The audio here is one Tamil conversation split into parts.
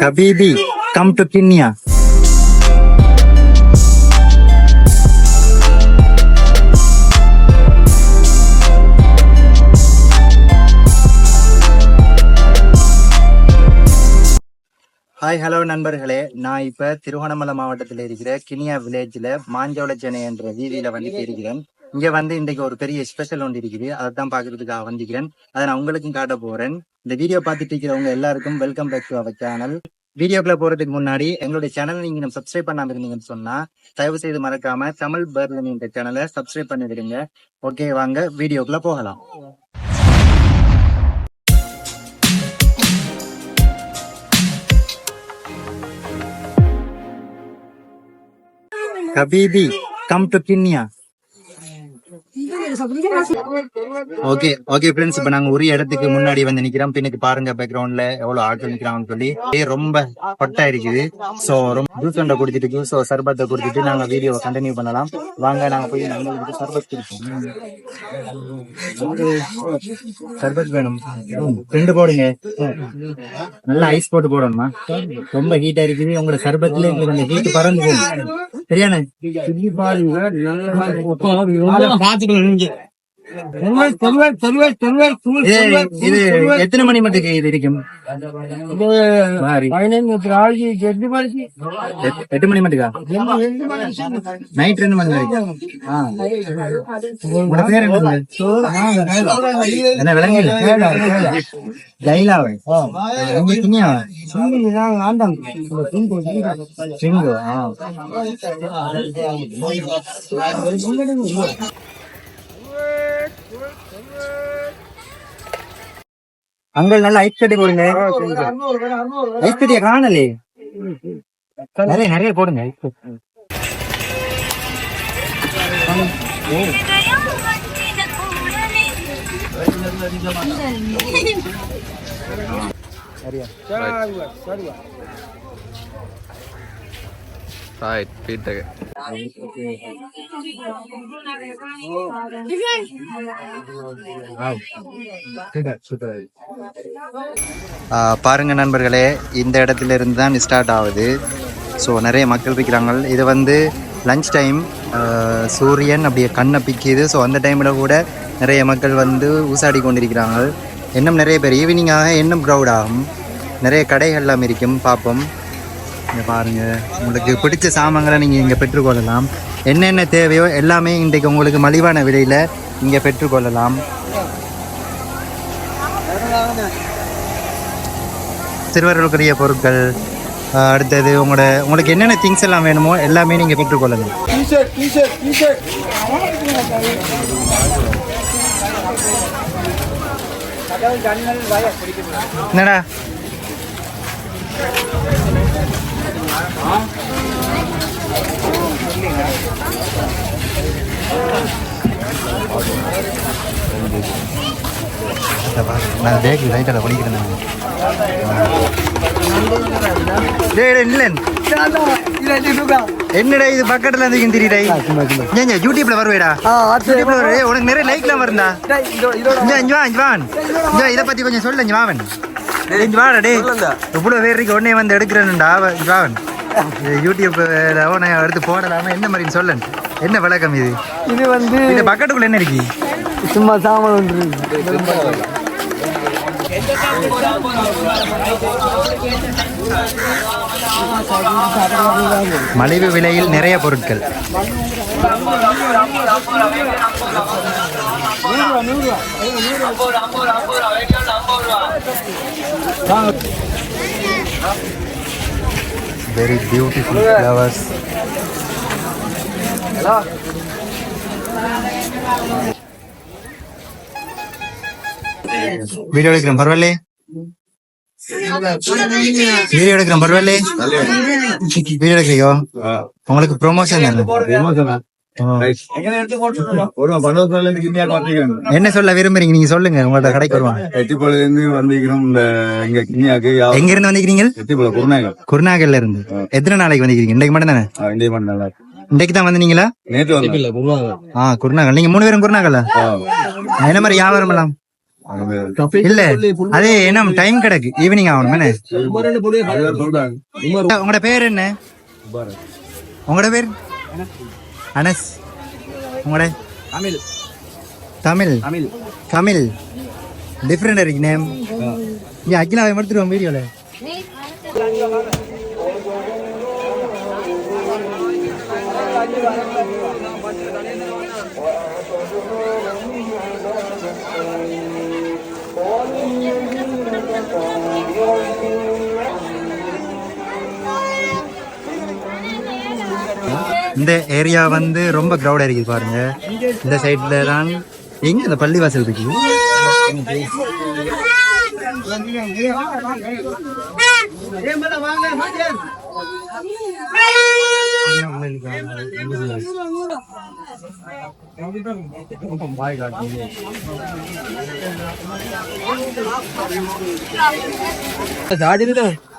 Habibi, come to Kenya. Hi hello நண்பர்களே. நான் இப்ப திருவண்ணாமலை மாவட்டத்தில் இருக்கிற கினியா வில்லேஜ்ல மாஞ்சோளச்சனை என்ற வீதியில வந்து இருக்கிறேன் இங்க வந்து இன்றைக்கு ஒரு பெரிய ஸ்பெஷல் ஒன்று இருக்குது. அதை தான் பாக்குறதுக்காக வந்திருக்கிறேன். அதை நான் உங்களுக்கும் காட்ட போறேன். இந்த வீடியோ பார்த்துட்டு இருக்கிறவங்க எல்லாருக்கும் welcome back to our channel வீடியோக்குள்ள போறதுக்கு முன்னாடி எங்களுடைய சேனல் நீங்க நம்ம சப்ஸ்கிரைப் பண்ணாம இருந்தீங்கன்னு சொன்னா தயவு செய்து மறக்காம தமிழ் பேர்லன் என்ற சேனலை சப்ஸ்கிரைப் பண்ணி விடுங்க. ஓகே வாங்க வீடியோக்குள்ள போகலாம். கபீபி come to Even okay okay friends இப்ப நாங்க ஒரு இடத்துக்கு முன்னாடி வந்து நிக்கிறோம். பின்னுக்கு பாருங்க பேக்ரவுண்ட்ல எவ்வளவு ஆட்கள் நிக்கிறாங்கன்னு சொல்லி. அப்படியே ரொம்ப ஹொட்டா இருக்குது. சோ ரொம்ப ஜூஸ் ஒன்றை குடிச்சிட்டு ஜூஸ் சர்பத்தை குடிச்சிட்டு நாங்க வீடியோவை கண்டினியூ பண்ணலாம். வாங்க நாங்க போய் நம்மளுக்கு சர்பத் குடிப்போம். சர்பத் வேணும். ரெண்டு போடுங்க. நல்லா ஐஸ் போட்டு போடணுமா? ரொம்ப ஹீட்டா இருக்குது. உங்களோட சர்பத்துல எங்களுக்கு அந்த ஹீட் பறந்து போகும் சரியானே இது இது எத்தனை மணி மட்டும் இது இருக்கும் எட்டு மணி மட்டுக்கா? நைட் ரெண்டு மணி வரைக்கும். என்ன விளங்கல லைலாவை இங்க சிங்கு ஆ அங்க நல்ல ஐஸ் கட்டி போடுங்க. ஐஸ் கட்டிய காணலே. நிறைய நிறைய போடுங்க ஐஸ். சரியா. Right, பீட்டக பாருங்க நண்பர்களே இந்த இடத்துல இருந்து தான் ஸ்டார்ட் ஆகுது. ஸோ நிறைய மக்கள் பிக்கிறாங்க இது வந்து லஞ்ச் டைம் சூரியன் அப்படியே கண்ணை பிக்குது. ஸோ அந்த டைமில் கூட நிறைய மக்கள் வந்து ஊசாடி கொண்டிருக்கிறாங்க. இன்னும் நிறைய பேர் ஈவினிங்காக இன்னும் க்ரௌட் ஆகும். நிறைய கடைகள்லாம் இருக்கும் பார்ப்போம். இங்கே பாருங்க. உங்களுக்கு பிடிச்ச சாமான்களை நீங்கள் இங்கே பெற்றுக்கொள்ளலாம். என்னென்ன தேவையோ எல்லாமே இன்றைக்கு உங்களுக்கு மலிவான விலையில் இங்கே பெற்றுக்கொள்ளலாம். சிறுவர்களுக்குரிய பொருட்கள் அடுத்தது உங்களோட உங்களுக்கு என்னென்ன திங்ஸ் எல்லாம் வேணுமோ எல்லாமே நீங்கள் பெற்றுக்கொள்ளலாம். என்னடா? நான் பேக் லைட்டாக குடிக்கிறேன் டேய் டேய் நில்லன் என்னடா இது பக்கத்துல இருந்து திரிடா ஏங்க யூடியூப்ல வருவேடா யூடியூப்ல வருவே. உனக்கு நிறைய லைக்லாம் வருந்தா இங்க இங்க வா இங்க வா. இங்க இத பத்தி கொஞ்சம் சொல்லு இங்க வாவன் இங்க வாடா டேய் இவ்வளவு பேர் இருக்கு உடனே வந்து எடுக்கிறேன்டா அவ- இங்க வாவன் யூடியூப் அவனை எடுத்து போடலாமா என்ன மாதிரி சொல்லன் என்ன விளக்கம் இது இது வந்து இந்த பக்கெட்டுக்குள்ள என்ன இருக்கு சும்மா சாமான் ஒன்று. மலிவு விலையில் நிறைய பொருட்கள் வெரி பியூட்டிஃபுல் ஃப்ளவர்ஸ் வீடியோ எடுக்கிறேன் பரவாயில்ல வீடியோ எடுக்கிறேன் பரவாயில்ல வீடியோ எடுக்கிறியோ? உங்களுக்கு ப்ரொமோஷன் தானே என்ன சொல்ல விரும்புறீங்க? நீங்க சொல்லுங்க. உங்களோட கடைக்கு வருவாங்க. எட்டிப்பாளையில இருந்து வந்திருக்கிறோம். இந்த இங்க கிண்ணியாக்கு எங்க இருந்து வந்திருக்கீங்க எட்டிப்பாளை குருநாயகம் குருநாகல்ல இருந்து. எத்தனை நாளைக்கு வந்திருக்கீங்க இன்னைக்கு மட்டும் தானே? இந்திய பண்ணல இன்னைக்கு தான். வந்தீங்களா நேற்று ஆ குருநாகல் நீங்க மூணு பேரும் குருநாகல்ல என்ன மாதிரி வியாபாரம் எல்லாம்? இல்ல. அது என்ன டைம் கிடக்கு? ஈவினிங் ஆகணும் என்ன? உங்களோட பேர் என்ன? உங்களோட பேர்? அனஸ் உங்களோட தமிழ் தமிழ் தமிழ் தமிழ் டிஃப்ரெண்ட் இருக்கு நேம் இங்க அகிலாவை எடுத்துருவோம் வீடியோல இந்த ஏரியா வந்து ரொம்ப க்ரௌட் இருக்குது பாருங்க. இந்த சைட்ல தான் எங்க இந்த பள்ளிவாசல் இருக்கு?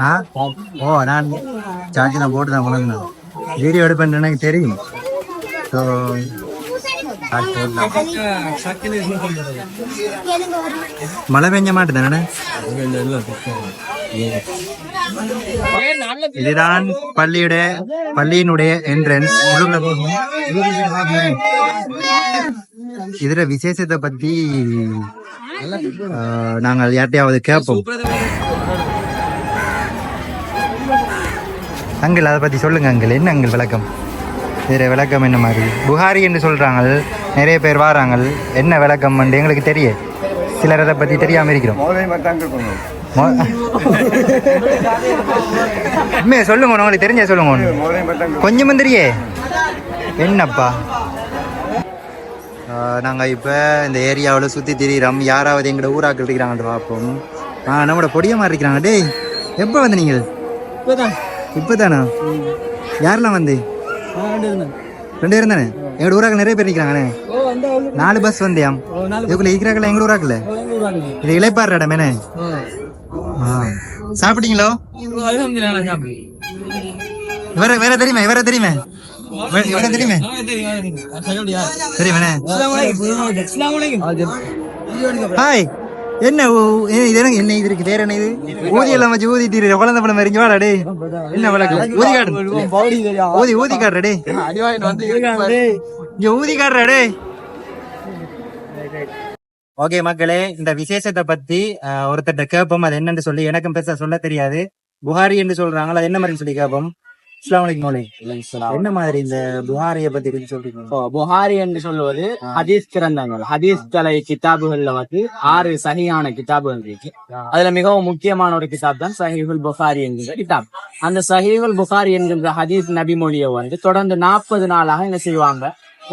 ஆ? ஓ நான் சார்ஜ் நான் போட்டு தான் உணர்ந்தேன் வீடியோ எடுப்பேன் எனக்கு தெரியும். ஸோ மழை பெஞ்ச மாட்டுதானே இதுதான் பள்ளியுடைய பள்ளியினுடைய என்ட்ரன்ஸ் இதுல விசேஷத்தை பத்தி நாங்கள் யார்ட்டையாவது கேட்போம். அங்கிள் அதை பத்தி சொல்லுங்க அங்கிள். என்ன அங்கிள் விளக்கம்? வேற விளக்கம் என்ன மாதிரி? புகாரி என்று சொல்றாங்க நிறைய பேர் வாராங்க என்ன விளக்கம் எங்களுக்கு தெரிய. சிலர் அதை பத்தி தெரியாம இருக்கிறோம். உண்மையை சொல்லுங்க உங்களுக்கு தெரிஞ்ச சொல்லுங்க. கொஞ்சம் தெரியே என்னப்பா? ஆஹ் நாங்க இப்ப இந்த ஏரியாவில் சுத்தி திரியிறோம். யாராவது எங்கட ஊராக்கள் இருக்கிறாங்கன்னு பார்ப்போம். ஆ நம்மளோட பொடியமா இருக்கிறாங்க. டேய் எப்போ வந்து நீங்கள்? இப்பதானா. யாரெல்லாம் வந்து? ரெண்டு பேரும் தானே எங்களோட ஊராக்கள் நிறைய பேர் நிற்கிறாங்கண்ணே நாலு பஸ் வந்தியாம் இதுக்குள்ள இருக்கிறாங்களா எங்களோட ஊராக்கல இது இளைப்பாடுற இடம் என்ன ஆ. சாப்பிட்டீங்களோ? வேற வேற தெரியுமே வேற தெரியுமே. வேற தெரியுமே. தெரியுமே ஹாய். என்ன ஊ- ஏ, இது என்ன இது இருக்கு? வேற என்ன இது? ஊதி எல்லாம் வச்சு ஊதிட்டு குழந்தை படம் மாதிரி வாடா டே என்ன வழக்கு? ஊதி காடு ஊதி ஊதி காடுற டே இங்க ஊதி காடுற டே ஓகே மக்களே இந்த விசேஷத்தை பத்தி அஹ், ஒருத்தர்ட்ட கேட்போம். அது என்னன்னு சொல்லி எனக்கும் பெருசா சொல்ல தெரியாது. புகாரி என்று சொல்றாங்களா என்ன மாதிரி சொல்லி கேட்போம். என்ன மாதிரி இந்த புகாரிய பத்தி கொஞ்சம் சொல்றீங்க? புகாரி என்று சொல்வது ஹதீஸ் கிரந்தங்கள் ஹதீஸ் தலை கிதாபுகள்ல வந்து ஆறு சஹியான கிதாபுகள் இருக்கு. அதுல மிகவும் முக்கியமான ஒரு கிதாப் தான் சஹீஹுல் புகாரி என்கிற கிதாப். அந்த சஹீஹுல் புகாரி என்கின்ற ஹதீஸ் நபிமொழியை வந்து தொடர்ந்து நாற்பது நாளாக என்ன செய்வாங்க?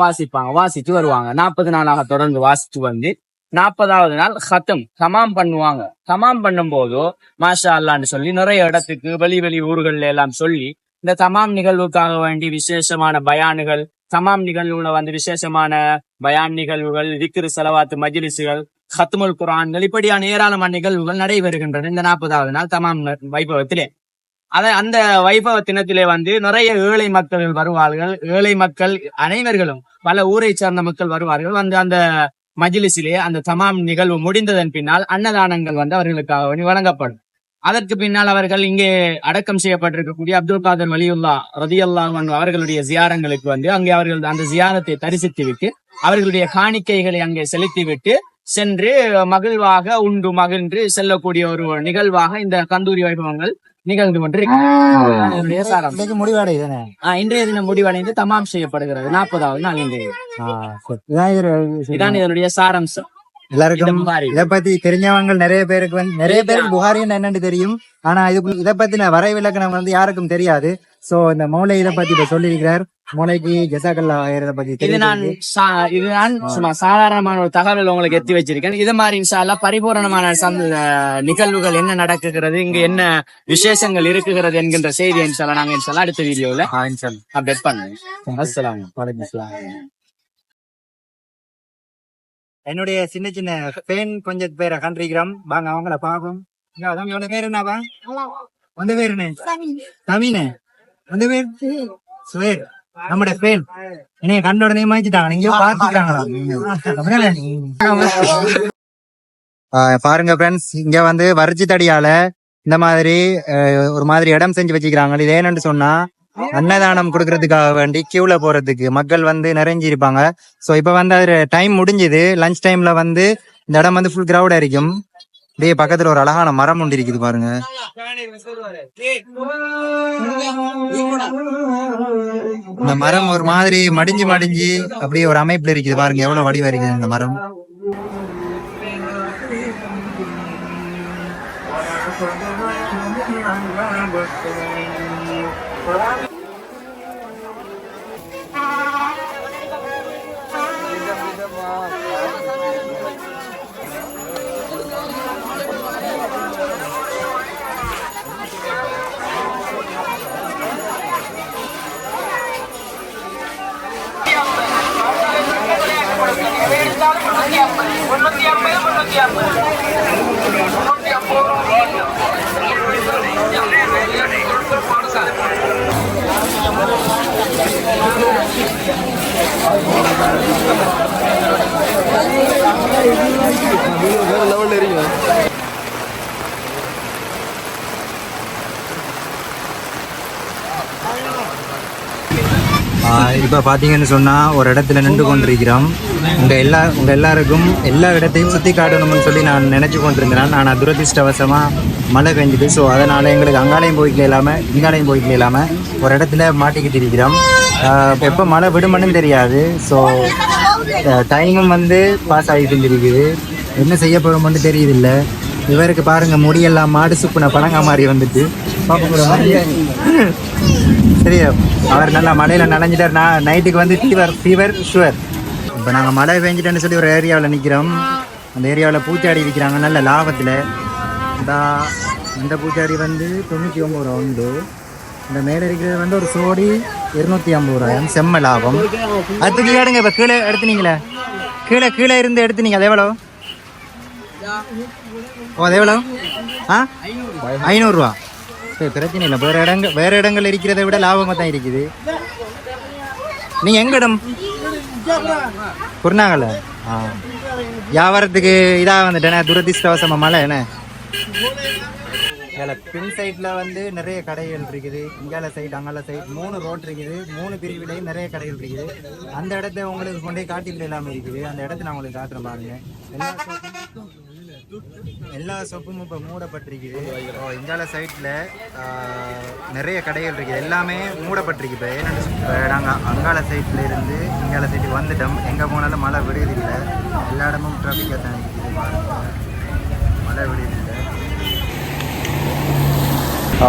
வாசிப்பாங்க வாசிச்சு வருவாங்க. நாற்பது நாளாக தொடர்ந்து வாசிச்சு வந்து நாற்பதாவது நாள் ஹத்தம் தமாம் பண்ணுவாங்க. தமாம் பண்ணும்போது மாஷா அல்லான்னு சொல்லி நிறைய இடத்துக்கு வெளி வெளி ஊர்கள்ல எல்லாம் சொல்லி இந்த தமாம் நிகழ்வுக்காக வேண்டி விசேஷமான பயானுகள் தமாம் நிகழ்வுல வந்து விசேஷமான பயான் நிகழ்வுகள் திக்ரு செலவாத்து மஜிலிசுகள் ஹத்முல் குரான்கள் இப்படியான ஏராளமான நிகழ்வுகள் நடைபெறுகின்றன இந்த நாற்பதாவது நாள் தமாம் வைபவத்திலே. அத அந்த வைபவ தினத்திலே வந்து நிறைய ஏழை மக்கள் வருவார்கள். ஏழை மக்கள் அனைவர்களும் பல ஊரை சார்ந்த மக்கள் வருவார்கள். வந்து அந்த மஜிலிசிலே அந்த தமாம் நிகழ்வு முடிந்ததன் பின்னால் அன்னதானங்கள் வந்து அவர்களுக்காக வேண்டி வழங்கப்படும். அதற்கு பின்னால் அவர்கள் இங்கே அடக்கம் செய்யப்பட்டிருக்கக்கூடிய அப்துல் காதர் வலியுல்லா ரதியல்லா அவர்களுடைய ஜியாரங்களுக்கு வந்து அங்கே அவர்கள் அந்த ஜியாரத்தை தரிசித்து விட்டு அவர்களுடைய காணிக்கைகளை அங்கே செலுத்தி விட்டு சென்று மகிழ்வாக உண்டு மகிழ்ந்து செல்லக்கூடிய ஒரு நிகழ்வாக இந்த கந்தூரி வைபவங்கள் நிகழ்ந்து கொண்டிருக்கிறது சாரம் இன்னைக்கு முடிவாடை தானே? ஆஹ் இன்றைய தினம் முடிவடைந்து தமாம் செய்யப்படுகிறது. நாற்பதாவது நாள் இன்றைய. இதான் இதனுடைய சாராம்சம். எல்லாருக்கும். இத பத்தி தெரிஞ்சவங்க நிறைய பேருக்கு வந்து நிறைய பேருக்கு புகாரின்னு என்னன்னு தெரியும். ஆனா இதுக்கு இத பத்தின வரைவிலக்கணம் வந்து யாருக்கும் தெரியாது. சோ இந்த மௌலை இத பத்தி இப்ப சொல்லியிருக்கிறார். மௌலைக்கு ஜசாக்கல்லா இத பத்தி இது நான் இது நான் சும்மா சாதாரணமான ஒரு தகவல் உங்களுக்கு எத்தி வச்சிருக்கேன். இது மாதிரி இன்ஷால்லா பரிபூரணமான சந்த நிகழ்வுகள் என்ன நடக்குகிறது இங்க என்ன விசேஷங்கள் இருக்குகிறது என்கின்ற செய்தி இன்ஷால்லா நாங்க இன்ஷால்லா அடுத்த வீடியோல அப்டேட் பண்ணுவோம் அஸ்ஸலாமு என்னுடைய சின்ன சின்ன ஃபேன் கொஞ்சம் பேரை கண்டிருக்கிறோம். வாங்க அவங்கள பாப்போம் இங்க அதான் பேர் என்னவா உந்த பேர் என்ன? உந்த பேர்? சுவேர். நம்முடைய பெண் என்னைய கண்ட உடனே மாய்ச்சிட்டாங்க. நீங்க பாத்துக்கிறாங்களா பாருங்க ஃப்ரெண்ட்ஸ் இங்க வந்து வறட்சி தடியால இந்த மாதிரி ஒரு மாதிரி இடம் செஞ்சு வச்சுக்கிறாங்க. இது ஏன்னு சொன்னா அன்னதானம் கொடுக்கறதுக்காக வேண்டி கியூல போறதுக்கு. மக்கள் வந்து நிறைஞ்சிருப்பாங்க. ஸோ இப்போ வந்து அது டைம் முடிஞ்சது. லஞ்ச் டைம்ல வந்து இந்த இடம் வந்து ஃபுல் கிரௌட் இருக்கும். அப்படியே பக்கத்துல ஒரு அழகான மரம் ஒன்று இருக்குது பாருங்க. இந்த மரம் ஒரு மாதிரி மடிஞ்சு மடிஞ்சு அப்படியே ஒரு அமைப்புல இருக்குது பாருங்க. எவ்வளவு வடிவா இருக்குது இந்த மரம். Robert. இப்போ பார்த்தீங்கன்னு சொன்னால் ஒரு இடத்துல நின்று கொண்டிருக்கிறோம். உங்கள் எல்லா உங்கள் எல்லாருக்கும் எல்லா இடத்தையும் சுற்றி காட்டணும்னு சொல்லி நான் நினச்சி கொண்டிருந்தேன். நான் துரதிருஷ்டவசமாக மழை பெஞ்சுது. ஸோ அதனால் எங்களுக்கு அங்காலையும் போய்க்கல இல்லாமல் இங்காலையும் போய்க்கல இல்லாமல் ஒரு இடத்துல மாட்டிக்கிட்டு இருக்கிறோம். எப்போ மழை விடுமன்னு தெரியாது. ஸோ டைமும் வந்து பாஸ் ஆகிட்டு இருக்குது என்ன செய்ய போறோம்னு தெரியுதில்ல. இவருக்கு பாருங்கள் முடியெல்லாம் மாடு சுப்புன பழங்கா மாதிரி வந்துட்டு. பார்க்க போகிற மாதிரி சரியா அவர் நல்லா மழையில் நனைஞ்சிட்டார். நான் நைட்டுக்கு வந்து ஃபீவர் ஃபீவர் ஷுவர் இப்போ நாங்கள் மழை பெஞ்சிட்டேன்னு சொல்லி ஒரு ஏரியாவில் நிற்கிறோம் அந்த ஏரியாவில் பூச்சாடி விற்கிறாங்க நல்ல லாபத்தில். இந்த இந்த பூச்சாடி வந்து தொண்ணூற்றி ஒம்பது ரூபா உண்டு. இந்த மேலே இருக்கிறது வந்து ஒரு சோடி இருநூற்றி ஐம்பது ரூபாயும் செம்ம லாபம். அதுக்கு கேடுங்க இப்போ கீழே எடுத்துனீங்களே. கீழே கீழே இருந்து எடுத்துனீங்க. அது எவ்வளோ ஓ அது எவ்வளோ ஆ? ஐநூறுரூவா சரி பிரச்சனை இல்லை. வேறு இடங்கள் வேற இடங்கள் இருக்கிறதை விட லாபமாக தான் இருக்குது. நீங்கள் எங்க இடம்? குருநாகல ஆ. வியாபாரத்துக்கு இதாக வந்துட்டேனே துரதிஷ்டவசமாக மழை என்ன? இதில் பின் சைடில் வந்து நிறைய கடைகள் இருக்குது. இங்கால சைடு அங்கால சைடு மூணு ரோட் இருக்குது. மூணு பிரிவுலையும் நிறைய கடைகள் இருக்குது. அந்த இடத்த உங்களுக்கு கொண்டு போய் இல்லாமல் இருக்குது. அந்த இடத்த நான் உங்களுக்கு காட்டுறேன் பாருங்க. எல்லா ஷாப்பும் இப்போ மூடப்பட்டிருக்குது. இந்தியாவில் சைட்டில் நிறைய கடைகள் இருக்குது. எல்லாமே மூடப்பட்டிருக்கு இப்போ. ஏன்னு இப்போ நாங்கள் அங்கால சைட்டில் இருந்து இங்கால சைட்டுக்கு வந்துட்டோம். எங்கே போனாலும் மழை விடுதில்லை எல்லா இடமும் ட்ராஃபிக்காக தான் இருக்குது மழை விடுதில்லை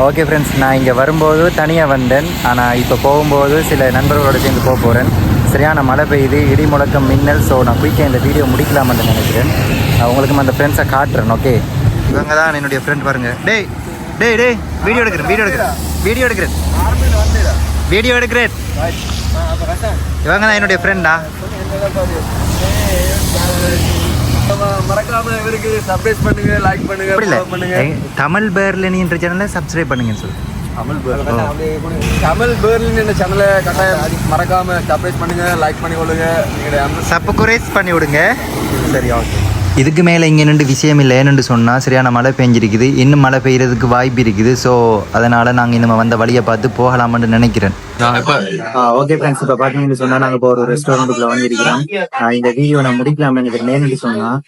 ஓகே ஃப்ரெண்ட்ஸ் நான் இங்கே வரும்போது தனியாக வந்தேன். ஆனால் இப்போ போகும்போது சில நண்பர்களோட சேர்ந்து போக போகிறேன் சரியான மழை பெய்யுது இடி முழக்கம் மின்னல். ஸோ நான் குயிக்காக இந்த வீடியோ முடிக்கலாம்னு நினைக்கிறேன். நான் உங்களுக்கும் அந்த ஃப்ரெண்ட்ஸை காட்டுறேன் ஓகே இவங்க தான் என்னுடைய ஃப்ரெண்ட் பாருங்க. டேய் டேய் டேய் வீடியோ எடுக்கிறேன் வீடியோ எடுக்கிறேன் வீடியோ எடுக்கிறேன். வீடியோ எடுக்கிறேன். இவங்க தான் என்னுடைய ஃப்ரெண்டா மறக்காம இவருக்கு சர்ப்ரைஸ் பண்ணுங்க லைக் பண்ணுங்க பண்ணுங்க. தமிழ் பேர்லனின்ற சேனலை சப்ஸ்கிரைப் பண்ணுங்கன்னு சொல்லு. தமிழ் பேர்லின் என்ற சேனலை கட்டாயம் மறக்காம சர்ப்ரைஸ் பண்ணுங்க லைக் பண்ணி கொள்ளுங்க எங்களுடைய சப்பகுரேஸ் பண்ணி விடுங்க சரி ஓகே இதுக்கு மேலே இங்கே நின்று விஷயம் இல்லை. ஏன்னு சொன்னால் சரியான மழை பெஞ்சிருக்குது. இன்னும் மழை பெய்யறதுக்கு வாய்ப்பு இருக்குது. ஸோ அதனால் நாங்கள் இனிமே வந்த வழியை பார்த்து போகலாம்னு நினைக்கிறேன். ஓகே ஃப்ரெண்ட்ஸ் இப்போ பார்த்தீங்கன்னு சொன்னால் நாங்கள் இப்போ ஒரு ரெஸ்டாரண்ட்டுக்குள்ள வந்திருக்கிறோம். இந்த வீடியோ நான் முடிக்கலாம்னு நினைக்கிறேன் ஏன்னு சொன்னால்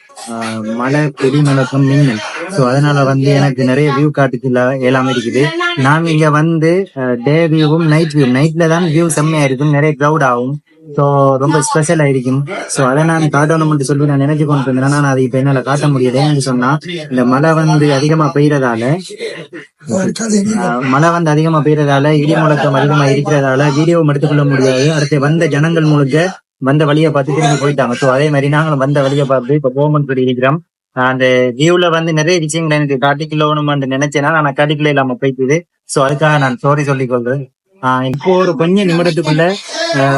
மழை பெரிய மிளக்கம் மின்னல் ஸோ அதனால வந்து எனக்கு நிறைய வியூ காட்டுக்கு எல்லாமே இருக்குது. நாங்கள் இங்கே வந்து டே வியூவும் நைட் வியூ நைட்டில் தான் வியூ செம்மையாக இருக்கும் நிறைய க்ரௌட் ஆகும். ஸோ ரொம்ப ஸ்பெஷல் ஆயிருக்கும். ஸோ அதை நான் காட்டணும் மட்டும் சொல்லி நான் நினைச்சு கொண்டு இருந்தேன் நான் அதை இப்போ என்னால் காட்ட முடியல. என்று சொன்னா இந்த மழை வந்து அதிகமா பெய்யறதால மழை வந்து அதிகமா பெய்யறதால இடி முழக்கம் அதிகமா இருக்கிறதால வீடியோ எடுத்துக்கொள்ள முடியாது. அடுத்து வந்த ஜனங்கள் முழுக்க வந்த வழியை பார்த்துட்டு திரும்பி போயிட்டாங்க. ஸோ அதே மாதிரி நாங்களும் வந்த வழியை பார்த்து இப்போ கோமன் சொல்லி இருக்கிறோம். அந்த வியூல வந்து நிறைய விஷயங்கள் எனக்கு காட்டிக்கலோன்னு நினைச்சேன்னா நான் காட்டிக்கல இல்லாம போய்க்குது ஸோ அதுக்காக நான் சோரி சொல்லிக் கொள்றேன் இப்போ ஒரு கொஞ்ச நிமிடத்துக்குள்ள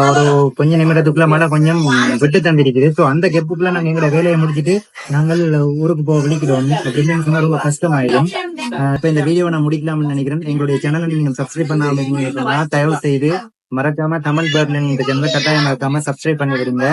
ஒரு கொஞ்ச நிமிடத்துக்குள்ள மழை கொஞ்சம் விட்டு தந்திருக்குது. ஸோ அந்த கெப்புக்குள்ள நாங்க எங்களோட வேலையை முடிச்சுட்டு நாங்கள் ஊருக்கு போக விழிக்கிறோம். அப்படின்னு சொன்னா ரொம்ப கஷ்டமாயிடும். ஆஹ் இந்த வீடியோவை நான் முடிக்கலாம்னு நினைக்கிறேன். எங்களுடைய சேனலை நீங்க சப்ஸ்கிரைப் பண்ணாம இருந்தீங்கன்னா தயவு செய்து மறக்காம தமிழ் பேர்ல இந்த சேனலை கட்டாயம் மறக்காம சப்ஸ்கிரைப் பண்ணி விடுங்க.